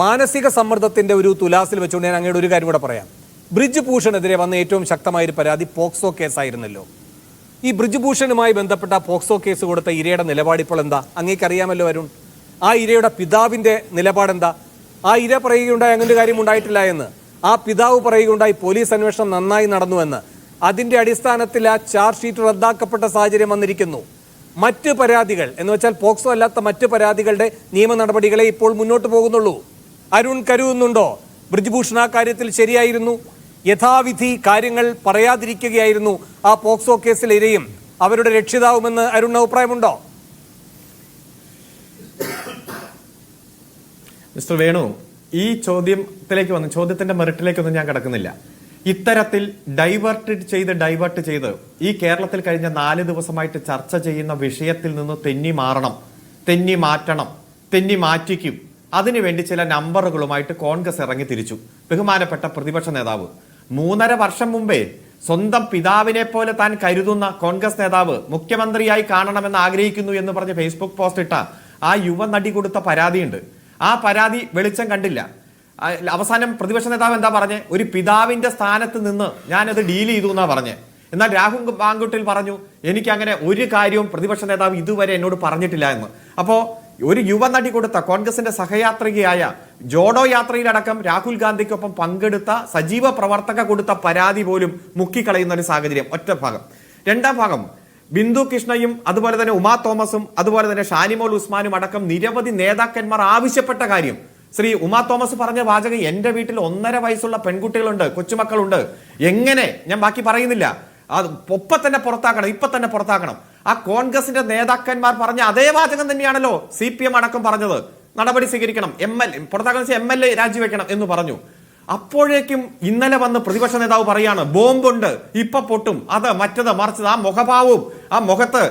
മാനസിക സമ്മർദ്ദത്തിന്റെ ഒരു തുലാസിൽ വെച്ചുകൊണ്ട് ഞാൻ അങ്ങയുടെ ഒരു കാര്യം കൂടെ പറയാം. ബ്രിജ് ഭൂഷണെതിരെ വന്ന ഏറ്റവും ശക്തമായ ഒരു പരാതി പോക്സോ കേസായിരുന്നല്ലോ. ഈ ബ്രിജ് ഭൂഷണുമായി ബന്ധപ്പെട്ട പോക്സോ കേസ് കൊടുത്ത ഇരയുടെ നിലപാട് ഇപ്പോൾ എന്താ? അങ്ങേക്കറിയാമല്ലോ അരുൺ. ആ ഇരയുടെ പിതാവിന്റെ നിലപാടെന്താ? ആ ഇര പറയുകയുണ്ടായി അങ്ങനെ കാര്യം ഉണ്ടായിട്ടില്ല എന്ന്. ആ പിതാവ് പറയുകയുണ്ടായി പോലീസ് അന്വേഷണം നന്നായി നടന്നുവെന്ന് അതിന്റെ അടിസ്ഥാനത്തിൽ ആ ചാർജ് ഷീറ്റ് റദ്ദാക്കപ്പെട്ട സാഹചര്യം വന്നിരിക്കുന്നു. മറ്റ് പരാതികൾ എന്ന് വെച്ചാൽ പോക്സോ അല്ലാത്ത മറ്റ് പരാതികളുടെ നിയമ നടപടികളെ ഇപ്പോൾ മുന്നോട്ട് പോകുന്നുള്ളൂ. അരുൺ കരുതുന്നുണ്ടോ? ബ്രിജ്ഭൂഷൺ ആ കാര്യത്തിൽ ശരിയായിരുന്നു. യഥാവിധി കാര്യങ്ങൾ പറയാതിരിക്കുകയായിരുന്നു ആ പോക്സോ കേസിൽ ഇരയും അവരുടെ രക്ഷിതാവുമെന്ന് അരുൺ അഭിപ്രായമുണ്ടോ? മിസ്റ്റർ വേണു ഈ ചോദ്യത്തിലേക്ക് വന്ന് ചോദ്യത്തിന്റെ മെറിറ്റിലേക്കൊന്നും ഞാൻ കിടക്കുന്നില്ല. ഇത്തരത്തിൽ ഡൈവേർട്ട് ചെയ്ത് ഡൈവേർട്ട് ചെയ്ത് ഈ കേരളത്തിൽ കഴിഞ്ഞ നാല് ദിവസമായിട്ട് ചർച്ച ചെയ്യുന്ന വിഷയത്തിൽ നിന്ന് തെന്നി മാറണം തെന്നി മാറ്റണം തെന്നി മാറ്റിക്കും. അതിനുവേണ്ടി ചില നമ്പറുകളുമായിട്ട് കോൺഗ്രസ് ഇറങ്ങി തിരിച്ചു. ബഹുമാനപ്പെട്ട പ്രതിപക്ഷ നേതാവ് മൂന്നര വർഷം മുമ്പേ സ്വന്തം പിതാവിനെ പോലെ താൻ കരുതുന്ന കോൺഗ്രസ് നേതാവ് മുഖ്യമന്ത്രിയായി കാണണമെന്ന് ആഗ്രഹിക്കുന്നു എന്ന് പറഞ്ഞ് ഫേസ്ബുക്ക് പോസ്റ്റ് ഇട്ട ആ യുവ നടി കൊടുത്ത പരാതിയുണ്ട്. ആ പരാതി വെളിച്ചം കണ്ടില്ല. അവസാനം പ്രതിപക്ഷ നേതാവ് എന്താ പറഞ്ഞേ? ഒരു പിതാവിന്റെ സ്ഥാനത്ത് നിന്ന് ഞാനത് ഡീൽ ചെയ്തു എന്നാ പറഞ്ഞേ. എന്നാൽ രാഹുൽ ബാങ്കുട്ടിൽ പറഞ്ഞു എനിക്ക് അങ്ങനെ ഒരു കാര്യവും പ്രതിപക്ഷ നേതാവ് ഇതുവരെ എന്നോട് പറഞ്ഞിട്ടില്ല എന്ന്. അപ്പോ ഒരു യുവനടി കൊടുത്ത കോൺഗ്രസിന്റെ സഹയാത്രികയായ ജോഡോ യാത്രയിലടക്കം രാഹുൽ ഗാന്ധിക്കൊപ്പം പങ്കെടുത്ത സജീവ പ്രവർത്തക കൊടുത്ത പരാതി പോലും മുക്കിക്കളയുന്ന ഒരു സാഹചര്യം. ഒറ്റ ഭാഗം. രണ്ടാം ഭാഗം. ബിന്ദു കൃഷ്ണയും അതുപോലെ തന്നെ ഉമാ തോമസും അതുപോലെ തന്നെ ഷാനിമോൾ ഉസ്മാനും അടക്കം നിരവധി നേതാക്കന്മാർ ആവശ്യപ്പെട്ട കാര്യം. ശ്രീ ഉമാ തോമസ് പറഞ്ഞ വാചകം എന്റെ വീട്ടിൽ ഒന്നര വയസ്സുള്ള പെൺകുട്ടികളുണ്ട് കൊച്ചുമക്കളുണ്ട്. എങ്ങനെ? ഞാൻ ബാക്കി പറയുന്നില്ല. അത് ഒപ്പം തന്നെ പുറത്താക്കണം ഇപ്പൊ തന്നെ പുറത്താക്കണം. ആ കോൺഗ്രസിന്റെ നേതാക്കന്മാർ പറഞ്ഞ അതേ വാചകം തന്നെയാണല്ലോ സി പി എം അടക്കം പറഞ്ഞത്. നടപടി സ്വീകരിക്കണം. എം എൽ പുറത്താക്കണം എം എൽ എ രാജിവെക്കണം എന്ന് പറഞ്ഞു. അപ്പോഴേക്കും ഇന്നലെ വന്ന് പ്രതിപക്ഷ നേതാവ് പറയാണ് ബോംബുണ്ട് ഇപ്പൊ പൊട്ടും. അത് മറ്റത് മറിച്ചത് ആ മുഖഭാവവും ആ മുഖത്ത്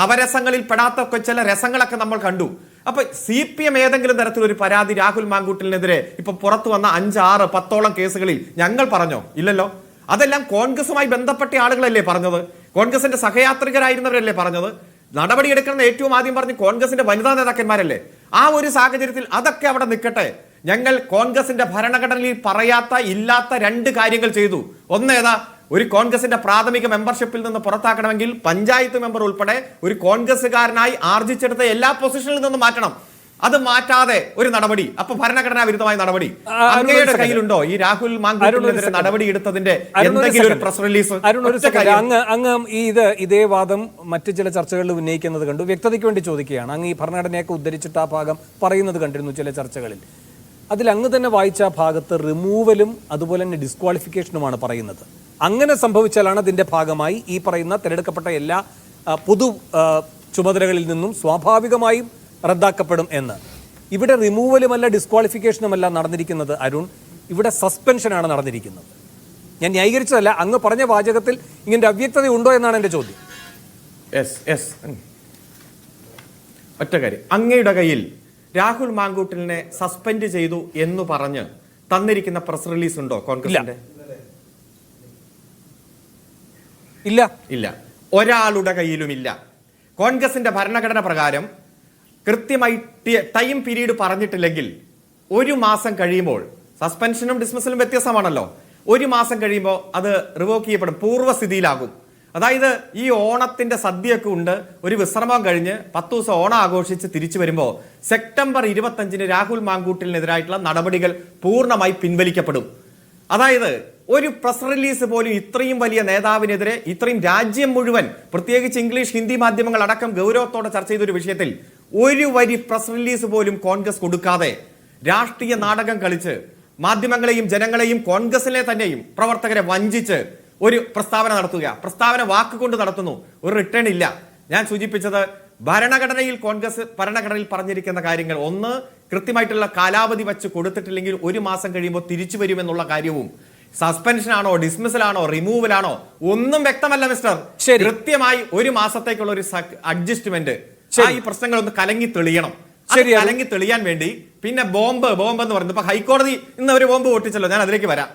നവരസങ്ങളിൽ പെടാത്ത ചില രസങ്ങളൊക്കെ നമ്മൾ കണ്ടു. അപ്പൊ സി പി എം ഏതെങ്കിലും തരത്തിലൊരു പരാതി രാഹുൽ മാങ്കൂട്ടലിനെതിരെ ഇപ്പൊ പുറത്തു വന്ന അഞ്ച് അഞ്ചാറ് പത്തോളം കേസുകളിൽ ഞങ്ങൾ പറഞ്ഞോ? ഇല്ലല്ലോ. അതെല്ലാം കോൺഗ്രസുമായി ബന്ധപ്പെട്ട ആളുകളല്ലേ പറഞ്ഞത്? കോൺഗ്രസിന്റെ സഹയാത്രികരായിരുന്നവരല്ലേ പറഞ്ഞത്? നടപടി എടുക്കണമെന്ന് ഏറ്റവും ആദ്യം പറഞ്ഞ് കോൺഗ്രസിന്റെ വനിതാ നേതാക്കന്മാരല്ലേ? ആ ഒരു സാഹചര്യത്തിൽ അതൊക്കെ അവിടെ നിൽക്കട്ടെ. ഞങ്ങൾ കോൺഗ്രസിന്റെ ഭരണഘടനയിൽ പറയാത്ത ഇല്ലാത്ത രണ്ട് കാര്യങ്ങൾ ചെയ്തു. ഒന്നേതാ ഒരു കോൺഗ്രസിന്റെ പ്രാഥമിക മെമ്പർഷിപ്പിൽ നിന്ന് പുറത്താക്കണമെങ്കിൽ പഞ്ചായത്ത് മെമ്പർ ഉൾപ്പെടെ ഒരു കോൺഗ്രസ്സുകാരനായി ആർജിച്ചെടുത്ത എല്ലാ പൊസിഷനിൽ നിന്നും മാറ്റണം. അത് മാറ്റാതെ ഒരു നടപടി. അപ്പൊ ഭരണഘടനാ വിരുദ്ധമായ നടപടി. അങ്ങയുടെ കയ്യിലുണ്ടോ? ഈ രാഹുൽ മാങ്കൂട്ടിനെതിരെ നടപടി എടുത്തതിന്റെ എന്തെങ്കിലും ഒരു പ്രസ് റിലീസ്. അങ്ങ് അങ്ങ് ഈ ഇത് ഇതേ വാദം മറ്റു ചില ചർച്ചകളിൽ ഉന്നയിക്കുന്നത് കണ്ടു. വ്യക്തതയ്ക്ക് വേണ്ടി ചോദിക്കുകയാണ്. അങ്ങ് ഈ ഭരണഘടനയൊക്കെ ഉദ്ധരിച്ചിട്ട് ആ ഭാഗം പറയുന്നത് കണ്ടിരുന്നു ചില ചർച്ചകളിൽ. അതിൽ അങ്ങ് തന്നെ വായിച്ച ഭാഗത്ത് റിമൂവലും അതുപോലെ തന്നെ ഡിസ്ക്വാളിഫിക്കേഷനുമാണ് പറയുന്നത്. അങ്ങനെ സംഭവിച്ചാലാണ് അതിന്റെ ഭാഗമായി ഈ പറയുന്ന തിരഞ്ഞെടുക്കപ്പെട്ട എല്ലാ പൊതു ചുമതലകളിൽ നിന്നും സ്വാഭാവികമായും റദ്ദാക്കപ്പെടും എന്ന്. ഇവിടെ റിമൂവലുമല്ല ഡിസ്ക്വാളിഫിക്കേഷനുമല്ല നടന്നിരിക്കുന്നത് അരുൺ. ഇവിടെ സസ്പെൻഷനാണ് നടന്നിരിക്കുന്നത്. ഞാൻ ന്യായീകരിച്ചതല്ല അങ്ങ് പറഞ്ഞ വാചകത്തിൽ ഇങ്ങനെ അവ്യക്തത ഉണ്ടോ എന്നാണ് എന്റെ ചോദ്യം. ഒറ്റ കാര്യം. അങ്ങയുടെ കയ്യിൽ രാഹുൽ മാങ്കൂട്ടലിനെ സസ്പെൻഡ് ചെയ്തു എന്ന് പറഞ്ഞ് തന്നിരിക്കുന്ന പ്രസ് റിലീസ് ഉണ്ടോ കോൺഗ്രസിന്റെ? ഇല്ല. ഇല്ല. ഒരാളുടെ കയ്യിലും ഇല്ല കോൺഗ്രസിന്റെ ഭരണഘടന പ്രകാരം കൃത്യമായി ടൈം പീരീഡ് പറഞ്ഞിട്ടില്ലെങ്കിൽ ഒരു മാസം കഴിയുമ്പോൾ സസ്പെൻഷനും ഡിസ്മിസലും വ്യത്യസ്തമാണല്ലോ. ഒരു മാസം കഴിയുമ്പോൾ അത് റിവോക്ക് ചെയ്യപ്പെടും പൂർവസ്ഥിതിയിലാകും. അതായത് ഈ ഓണത്തിന്റെ സദ്യയൊക്കെ ഉണ്ട് ഒരു വിശ്രമം കഴിഞ്ഞ് പത്ത് ദിവസം ഓണം ആഘോഷിച്ച് തിരിച്ചു വരുമ്പോൾ സെപ്റ്റംബർ ഇരുപത്തഞ്ചിന് രാഹുൽ മാങ്കൂട്ടിലിനെതിരായിട്ടുള്ള നടപടികൾ പൂർണമായി പിൻവലിക്കപ്പെടും. അതായത് ഒരു പ്രസ് റിലീസ് പോലും ഇത്രയും വലിയ നേതാവിനെതിരെ ഇത്രയും രാജ്യം മുഴുവൻ പ്രത്യേകിച്ച് ഇംഗ്ലീഷ് ഹിന്ദി മാധ്യമങ്ങൾ അടക്കം ഗൗരവത്തോടെ ചർച്ച ചെയ്ത ഒരു വിഷയത്തിൽ ഒരു വരി പ്രസ് റിലീസ് പോലും കോൺഗ്രസ് കൊടുക്കാതെ രാഷ്ട്രീയ നാടകം കളിച്ച് മാധ്യമങ്ങളെയും ജനങ്ങളെയും കോൺഗ്രസിനെ തന്നെയും പ്രവർത്തകരെ വഞ്ചിച്ച് ഒരു പ്രസ്താവന നടത്തുക. പ്രസ്താവന വാക്കുകൊണ്ട് നടത്തുന്നു. ഒരു റിട്ടേൺ ഇല്ല. ഞാൻ സൂചിപ്പിച്ചത് ഭരണഘടനയിൽ കോൺഗ്രസ് ഭരണഘടനയിൽ പറഞ്ഞിരിക്കുന്ന കാര്യങ്ങൾ ഒന്ന് കൃത്യമായിട്ടുള്ള കാലാവധി വെച്ച് കൊടുത്തിട്ടില്ലെങ്കിൽ ഒരു മാസം കഴിയുമ്പോൾ തിരിച്ചു വരുമെന്നുള്ള കാര്യവും സസ്പെൻഷനാണോ ഡിസ്മിസലാണോ ആണോ ഒന്നും വ്യക്തമല്ല മിസ്റ്റർ കൃത്യമായി ഒരു മാസത്തേക്കുള്ള ഒരു അഡ്ജസ്റ്റ്മെന്റ് ശരി. ഈ പ്രശ്നങ്ങൾ ഒന്ന് കലങ്ങി തെളിയണം ശരി, കലങ്ങി തെളിയാൻ വേണ്ടി പിന്നെ ബോംബ് ബോംബ് എന്ന് പറയുന്നത് ഇപ്പൊ ഹൈക്കോടതി ഇന്ന് ഒരു ബോംബ് പൊട്ടിച്ചല്ലോ ഞാൻ അതിലേക്ക് വരാം